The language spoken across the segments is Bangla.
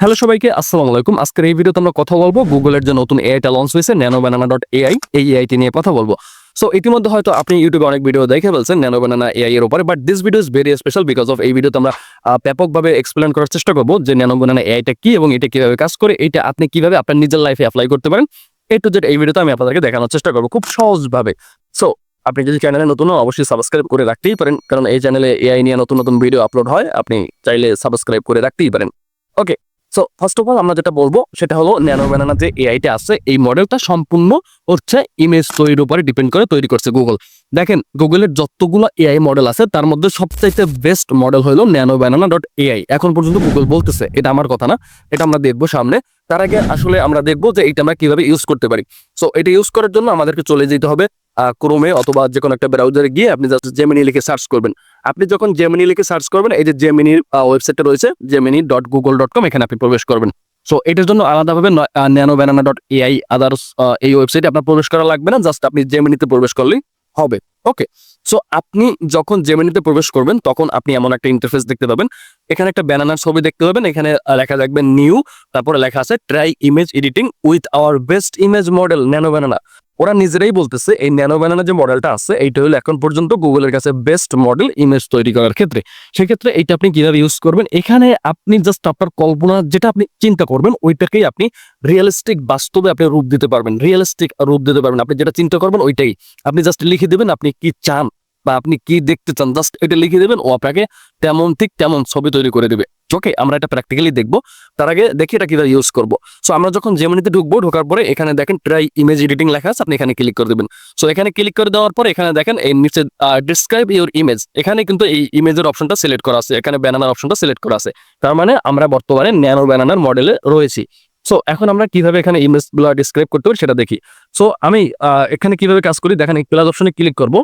হ্যালো সবাইকে, আসসালামু আলাইকুম। আজকের এই ভিডিওতে আমরা কথা বলব গুগলের যে নতুন এআইটা লঞ্চ হয়েছে ন্যানো ব্যানানা ডট এআই এই এআইটি নিয়ে কথা বলব। সো ইতিমধ্যে হয়তো আপনি ইউটিউবে অনেক ভিডিও দেখে ফেলছেন ন্যানো ব্যানানা এআই এর উপরে but this video is very special because of এই ভিডিওতে আমরা ব্যাপকভাবে এক্সপ্লেন করার চেষ্টা করব যে ন্যানো ব্যানানা এআইটা কি এবং এটা কীভাবে কাজ করে, এটা আপনি কীভাবে আপনার নিজের লাইফে অ্যাপ্লাই করতে পারেন। এ টু জেড এই ভিডিওতে আমি আপনাদেরকে দেখানোর চেষ্টা করব খুব সহজভাবে। সো আপনি যদি চ্যানেলে নতুন অবশ্যই সাবস্ক্রাইব করে রাখতেই পারেন, কারণ এই চ্যানেলে এআই নিয়ে নতুন নতুন ভিডিও আপলোড হয়, আপনি চাইলে সাবস্ক্রাইব করে রাখতেই পারেন। Okay so first of all আমরা যেটা বলব, সেটা হলো ন্যানো ব্যানানা যে এআইটা আছে, এই মডেলটা সম্পূর্ণ হচ্ছে ইমেজ তৈরির উপরে ডিপেন্ড করে তৈরি করছে গুগল দেখেন গুগলের যতগুলো এআই মডেল আছে, তার মধ্যে সবচাইতে বেস্ট মডেল হলো ন্যানো ব্যানানা ডট এআই এখন পর্যন্ত গুগল বলতেছে, এটা আমার কথা না, এটা আমরা দেখব সামনে। তার আগে আসলে আমরা দেখব যে এটা আমরা কীভাবে ইউজ করতে পারি। সো এটা ইউজ করার জন্য আমাদেরকে চলে যেতে হবে ক্রোমে অথবা যে কোনো একটা ব্রাউজারে গিয়ে আপনি জাস্ট জেমিনি লিখে সার্চ করবেন। আপনি যখন জেমিনি লিখে সার্চ করবেন, এই যে জেমিনির ওয়েবসাইটটা রয়েছে Gemini dot Google dot com এখানে আপনি প্রবেশ করবেন। সো এটার জন্য আলাদাভাবে nano banana dot AI others এই ওয়েবসাইটে আপনার প্রবেশ করা লাগবে না জাস্ট আপনি জেমিনিতে প্রবেশ করলেই হবে। ওকে সো আপনি যখন জেমিনিতে প্রবেশ করবেন, তখন আপনি এমন একটা ইন্টারফেস দেখতে পাবেন। এখানে একটা ব্যানানার ছবি দেখতে পাবেন, এখানে লেখা থাকবে নিউ তারপরে লেখা আছে try image editing with our best image model nano banana ওরা নিজেরাই বলতেছে, এই ন্যানো ব্যানানা যে মডেলটা আছে, এইটা হলো এখন পর্যন্ত গুগলের কাছে বেস্ট মডেল ইমেজ তৈরি করার ক্ষেত্রে। সেক্ষেত্রে এইটা আপনি কীভাবে ইউজ করবেন? এখানে আপনি জাস্ট আপনার কল্পনা যেটা আপনি চিন্তা করবেন, ওইটাকেই আপনি রিয়েলিস্টিক বাস্তবে আপনি রূপ দিতে পারবেন। রিয়েলিস্টিক রূপ দিতে পারবেন। আপনি যেটা চিন্তা করবেন, ওইটাই। আপনি জাস্ট লিখে দেবেন, আপনি কি চান? বা আপনি কি দেখতে চান জাস্ট এটা লিখে দেবেন, ও আপনাকে তেমন ঠিক তেমন ছবি তৈরি করে দেবে। ওকে আমরা এটা প্র্যাকটিক্যালি দেখব। তার আগে দেখি এটা কীভাবে ইউজ করব। সো আমরা যখন জেমিনিতে ঢুকবো, ঢোকার পরে এখানে দেখেন ট্রাই ইমেজ এডিটিং লেখা আছে, আপনি এখানে ক্লিক করে দেবেন। সো এখানে ক্লিক করে দেওয়ার পরে এখানে দেখেন এই নিচে ডিসক্রাইব ইউর ইমেজ এখানে কিন্তু এই ইমেজের অপশনটা সিলেক্ট করা আছে। এখানে ব্যানানার অপশনটা সিলেক্ট করা আছে। তার মানে আমরা বর্তমানে ন্যানো ব্যানানার মডেলে রয়েছি। সো এখন আমরা কীভাবে এখানে ইমেজগুলো ডিসক্রাইব করতে পারি সেটা দেখি। সো আমি এখানে কীভাবে কাজ করি, দেখেন এই প্লাস অপশনে ক্লিক করব।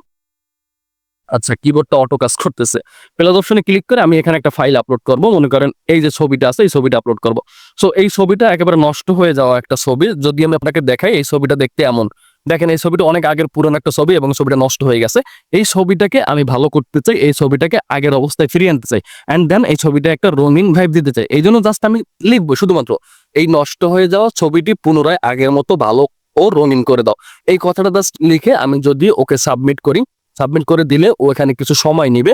আচ্ছা কিবোর্ডটা অটো কাজ করতেছে। প্লাস অপশনে ক্লিক করে আমি এখানে একটা ফাইল আপলোড করব। মনে করেন এই যে ছবিটা আছে, এই ছবিটা আপলোড করব। সো এই ছবিটা একেবারে নষ্ট হয়ে যাওয়া একটা ছবি। যদি আমি আপনাকে দেখাই, এই ছবিটা দেখতে এমন। দেখেন, এই ছবিটা অনেক আগের পুরনো একটা ছবি এবং ছবিটা নষ্ট হয়ে গেছে। এই ছবিটাকে আমি ভালো করতে চাই, এই ছবিটাকে আগের অবস্থায় ফিরিয়ে আনতে চাই। অ্যান্ড দেন এই ছবিটা একটা রঙিন ভাইব দিতে চাই। এই জন্য জাস্ট আমি লিখব শুধুমাত্র, এই নষ্ট হয়ে যাওয়া ছবিটি পুনরায় আগের মতো ভালো ও রঙিন করে দাও। এই কথাটা জাস্ট লিখে আমি যদি ওকে সাবমিট করি সাবমিট করে দিলে ও এখানে কিছু সময় নিবে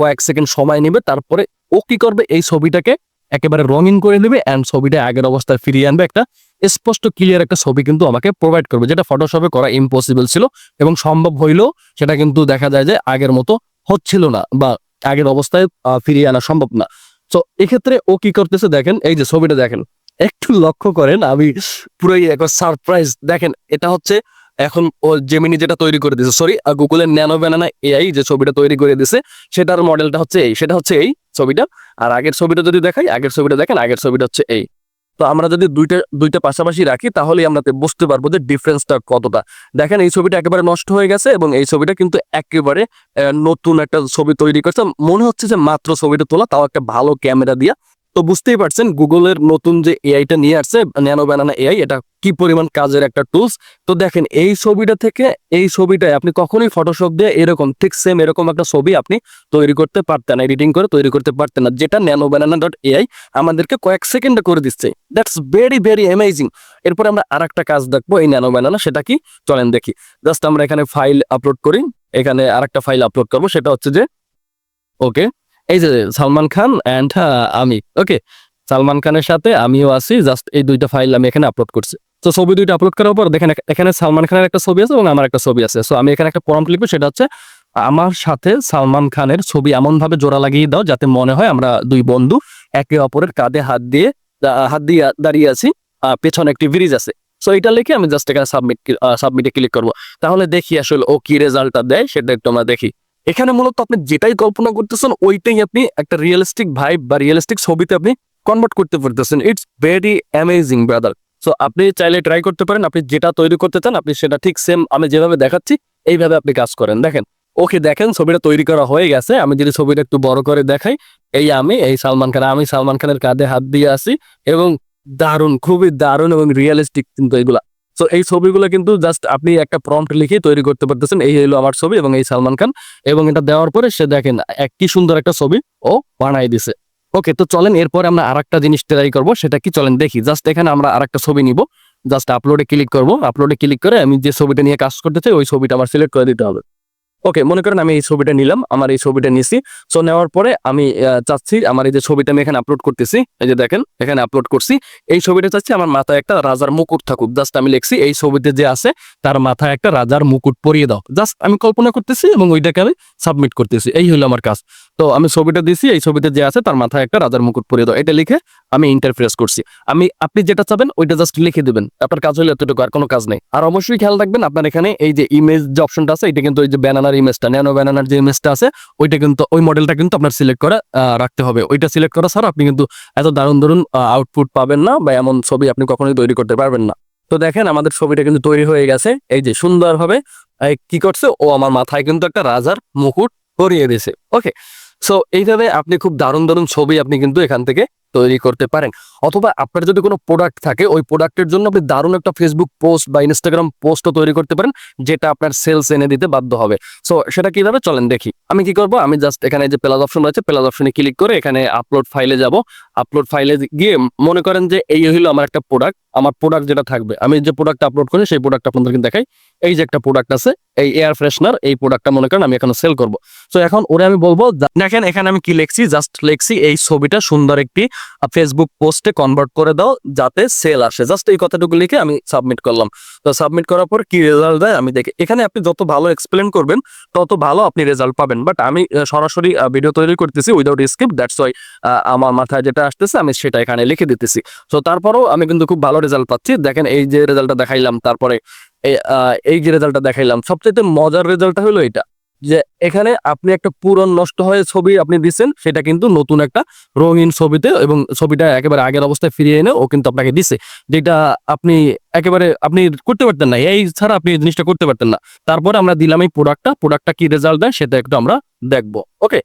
কয়েক সেকেন্ড সময় নিবে, তারপরে ও কি করবে? এই ছবিটাকে একেবারে রঙিন করে নেবে অ্যান্ড ছবিটা আগের অবস্থায় ফিরিয়ে আনবে। একটা স্পষ্ট ক্লিয়ার একটা ছবি কিন্তু আমাকে প্রোভাইড করবে, যেটা ফটোশপে করা ইম্পসিবল ছিল এবং সম্ভব হইলেও সেটা কিন্তু দেখা যায় যে আগের মতো হচ্ছিল না বা আগের অবস্থায় ফিরিয়ে আনা সম্ভব না। তো এক্ষেত্রে ও কি করতেছে দেখেন, এই যে ছবিটা দেখেন, একটু লক্ষ্য করেন, আমি পুরোই একবার সারপ্রাইজ দেখেন, এটা হচ্ছে এখন ও জেমিনি যেটা তৈরি করে দিছে সরি গুগলের ন্যানো ব্যানানা এআই যে ছবিটা তৈরি করে দিছে সেটার মডেলটা হচ্ছে এই, সেটা হচ্ছে এই ছবিটা। আর আগের ছবিটা যদি দেখাই, আগের ছবিটা দেখেন, আগের ছবিটা হচ্ছে এই। তো আমরা যদি দুইটা দুইটা পাশাপাশি রাখি তাহলে আমরা বুঝতে পারব যে ডিফারেন্সটা কতটা। দেখেন, এই ছবিটা একেবারে নষ্ট হয়ে গেছে এবং এই ছবিটা কিন্তু একেবারে নতুন একটা ছবি তৈরি করছে। মনে হচ্ছে যে মাত্র ছবিটা তোলা, তাও একটা ভালো ক্যামেরা দিয়া তো বুঝতেই পারছেন গুগলের নতুন যে এআইটা নিয়ে আসছে, ন্যানো ব্যানানা এআই এটা কি পরিমাণ কাজের একটা টুলস তো দেখেন, এই ছবিটা থেকে, এই ছবিটায় আপনি কখনোই ফটোশপ দিয়ে এরকম, ঠিক সেম এরকম একটা ছবি আপনি তৈরি করতে পারতেন এডিটিং করে তৈরি করতে পারতেন না, যেটা ন্যানো ব্যানানা ডট এআই আমাদেরকে কয়েক সেকেন্ডে করে দিচ্ছে। দ্যাটস ভেরি ভেরি অ্যামেজিং এরপরে আমরা আর একটা কাজ দেখব, এই ন্যানো ব্যানানা, সেটা কি? চলেন দেখি। জাস্ট আমরা এখানে ফাইল আপলোড করি, এখানে আর একটা ফাইল আপলোড করব, সেটা হচ্ছে যে ওকে এই যে সালমান খান অ্যান্ড আমি। ওকে সালমান খানের সাথে আমিও আছি জাস্ট এই দুইটা ফাইল আমি এখানে আপলোড করছি। তো ছবি দুইটা আপলোড করার পর দেখেন, এখানে সালমান খানের একটা ছবি আছে এবং আমার একটা ছবি আছে। সো আমি এখানে একটা প্রম্পট লিখব, সেটা হচ্ছে, আমার সাথে সালমান খানের ছবি এমন ভাবে জোড়া লাগিয়ে দাও যাতে মনে হয় আমরা দুই বন্ধু একে অপরের কাঁধে হাত দিয়ে হাত দিয়ে দাঁড়িয়ে আছি পেছনে একটি ব্রিজ আছে। সো এটা লিখে আমি জাস্ট এখানে সাবমিট সাবমিটে ক্লিক করব। তাহলে দেখি আসলে ও কি রেজাল্টটা দেয়, সেটা একটু আমরা দেখি। এখানে মূলত আপনি যেটাই কল্পনা করতেছেন, ওইটাই আপনি একটা রিয়েলিস্টিক ভাইব বা রিয়েলিস্টিক ছবিতে আপনি কনভার্ট করতে পারতেছেন। It's very amazing brother so আপনি চাইলে ট্রাই করতে পারেন। আপনি যেটা তৈরি করতে চান, আপনি সেটা ঠিক সেম আমি যেভাবে দেখাচ্ছি, এইভাবে আপনি কাজ করেন। দেখেন ওকে দেখেন, ছবিটা তৈরি করা হয়ে গেছে। আমি যদি ছবিটা একটু বড় করে দেখাই, এই আমি, এই সালমান খান, আমি সালমান খানের কাঁধে হাত দিয়ে আসি এবং দারুণ, খুবই দারুণ এবং রিয়েলিস্টিক কিন্তু এগুলা। সো এই ছবিগুলো কিন্তু জাস্ট আপনি একটা প্রম্পট লিখে তৈরি করতে পারতেছেন। এই হলো আমার ছবি এবং এই সালমান খান। এবং এটা দেওয়ার পরে সে দেখেন কি সুন্দর একটা ছবি ও বানাই দিছে। ওকে তো চলেন এরপর আমরা আর একটা জিনিস ট্রাই করব, সেটা কি? চলেন দেখি। জাস্ট এখানে আমরা আর একটা ছবি নিব। জাস্ট আপলোডে ক্লিক করব। আপলোডে ক্লিক করে আমি যে ছবিটা নিয়ে কাজ করতে চাই, ওই ছবিটা আমার সিলেক্ট করে দিতে হবে। ওকে মনে করেন আমি এই ছবিটা নিলাম, আমার এই ছবিটা নিছি। সো নেওয়ার পরে আমি চাচ্ছি আমার এই যে ছবিটা আমি এখানে আপলোড করতেছি, এই যে দেখেন, এখানে আপলোড করছি। এই ছবিটা চাচ্ছি আমার মাথায় একটা রাজার মুকুট থাকুক। জাস্ট আমি লিখছি, এই ছবিতে যে আছে, তার মাথায় একটা রাজার মুকুট পরিয়ে দাও। জাস্ট আমি কল্পনা করতেছি এবং ওইটাকে আমি সাবমিট করতেছি। এই হলো আমার কাজ। তো আমি ছবিটা দিছি, এই ছবিতে যে আছে তার মাথায় একটা রাজার মুকুট পরিয়ে দাও। এটা লিখে আমি ইন্টারফেস করছি। আমি, আপনি যেটা চাবেন ওইটা জাস্ট লিখে দিবেন। আপনার কাজ হলে এতটুকু আর কোনো কাজ নেই। আর অবশ্যই খেয়াল রাখবেন, আপনার এখানে এই যে ইমেজ যে অপশনটা আছে, এটা কিন্তু ওই যে ব্যানানার ইমেজটা ন্যানো ব্যানানার যে ইমেজটা আছে, ওইটা কিন্তু, ওই মডেলটা কিন্তু আপনার সিলেক্ট করে রাখতে হবে। ওইটা সিলেক্ট করা ছাড়া আপনি কিন্তু এত দারুণ দারুণ আউটপুট পাবেন না বা এমন ছবি আপনি কখনোই তৈরি করতে পারবেন না। তো দেখেন আমাদের ছবিটা কিন্তু তৈরি হয়ে গেছে। এই যে সুন্দরভাবে কি করছে? ও আমার মাথায় কিন্তু একটা রাজার মুকুট পরিয়ে দিয়েছে ওকে সো এইভাবে আপনি খুব দারুণ দারুণ ছবি আপনি কিন্তু এখান থেকে তৈরি করতে পারেন। অথবা আপনার যদি কোনো প্রোডাক্ট থাকে, ওই প্রোডাক্টের জন্য আপনি দারুণ একটা ফেসবুক পোস্ট বা ইনস্টাগ্রাম পোস্টও তৈরি করতে পারেন, যেটা আপনার সেলস এনে দিতে বাধ্য হবে। সো সেটা কীভাবে? চলেন দেখি। আমি কি করব? আমি জাস্ট এখানে যে প্লাস অপশন রয়েছে প্লাস অপশনে ক্লিক করে এখানে আপলোড ফাইলে যাব। আপলোড ফাইলে গিয়ে মনে করেন যে এই হলো আমার একটা প্রোডাক্ট আমার প্রোডাক্ট যেটা থাকবে, আমি যে প্রোডাক্ট আপলোড করি, সেই প্রোডাক্ট আপনাদেরকে দেখাই। এই যে একটা প্রোডাক্ট আছে, এই এয়ার ফ্রেশনার এই প্রোডাক্টটা মনে করেন আমি এখানে সেল করব। সো এখন ওরে আমি বলব, দেখেন এখানে আমি কি লিখছি জাস্ট লিখছি, এই ছবিটা সুন্দর একটি ফেসবুক পোস্টে কনভার্ট করে দাও, যাতে সেল আসে। জাস্ট এই কথাটুকু লিখে আমি সাবমিট করলাম। তো সাবমিট করার পর কি রেজাল্ট দেয়, আমি দেখি। এখানে আপনি যত ভালো এক্সপ্লেন করবেন, তত ভালো আপনি রেজাল্ট পাবেন। বাট আমি সরাসরি ভিডিও তৈরি করতেছি উইদাউট স্ক্রিপ্ট দ্যাটস ওয়াই আমার মাথায় যেটা আসতেছে, আমি সেটা এখানে লিখে দিতেছি। তো তারপরেও আমি কিন্তু খুব ভালো রেজাল্ট পাচ্ছি। দেখেন এই যে রেজাল্টটা দেখাইলাম তারপরে এই, যে রেজাল্টটা দেখাইলাম সবচেয়ে মজার রেজাল্টটা হলো এটা যে এখানে আপনি একটা পুরন নষ্ট হয়ে ছবি আপনি দিচ্ছেন সেটা কিন্তু নতুন একটা রঙিন ছবিতে এবং ছবিটা একেবারে আগের অবস্থায় ফিরিয়ে এনে ও কিন্তু আপনাকে দিছে যেটা আপনি একেবারে আপনি করতে পারতেন না এই ছাড়া আপনি এই জিনিসটা করতে পারতেন না। তারপর আমরা দিলাম এই প্রোডাক্টটা প্রোডাক্টটা কি রেজাল্ট দেয় সেটা একটু আমরা দেখব ওকে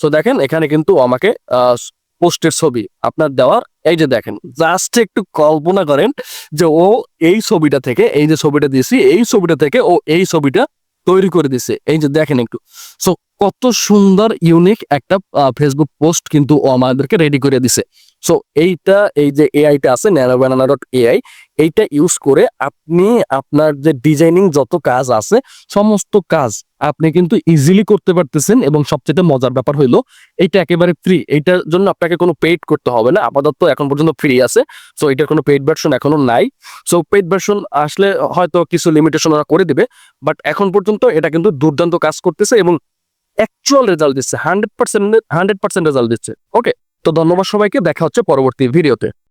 সো দেখেন এখানে কিন্তু আমাকে পোস্টের ছবি আপনার দেওয়ার এই যে দেখেন জাস্ট একটু কল্পনা করেন যে ও এই ছবিটা থেকে, এই যে ছবিটা দিয়েছি, এই ছবিটা থেকে ও এই ছবিটা তৈরি করে দিছে এই যে দেখেন একটু। সো কত সুন্দর ইউনিক একটা ফেসবুক পোস্ট কিন্তু ও আমাদেরকে রেডি করে দিছে সো এইটা, এই যে এআইটা আছে ন্যানো ব্যানানা ডট এআই এইটা ইউজ করে আপনি আপনার যে ডিজাইনিং যত কাজ আছে, সমস্ত কাজ আপনি কিন্তু ইজিলি করতে পারতেছেন এবং সবচেয়ে মজার ব্যাপার হইল, এইটা একেবারে ফ্রি এইটার জন্য আপনাকে কোনো পেইড করতে হবে না। আপাতত এখন পর্যন্ত ফ্রি আছে। সো এটার কোনো পেইড ভার্সন এখনও নাই। সো পেইড ভার্সন আসলে হয়তো কিছু লিমিটেশন ওরা করে দিবে বাট এখন পর্যন্ত এটা কিন্তু দুর্দান্ত কাজ করতেছে এবং অ্যাকচুয়াল রেজাল্ট দিচ্ছে। Hundred percent hundred percent result দিচ্ছে। ওকে তো ধন্যবাদ সবাইকে দেখা হচ্ছে পরবর্তী ভিডিওতে।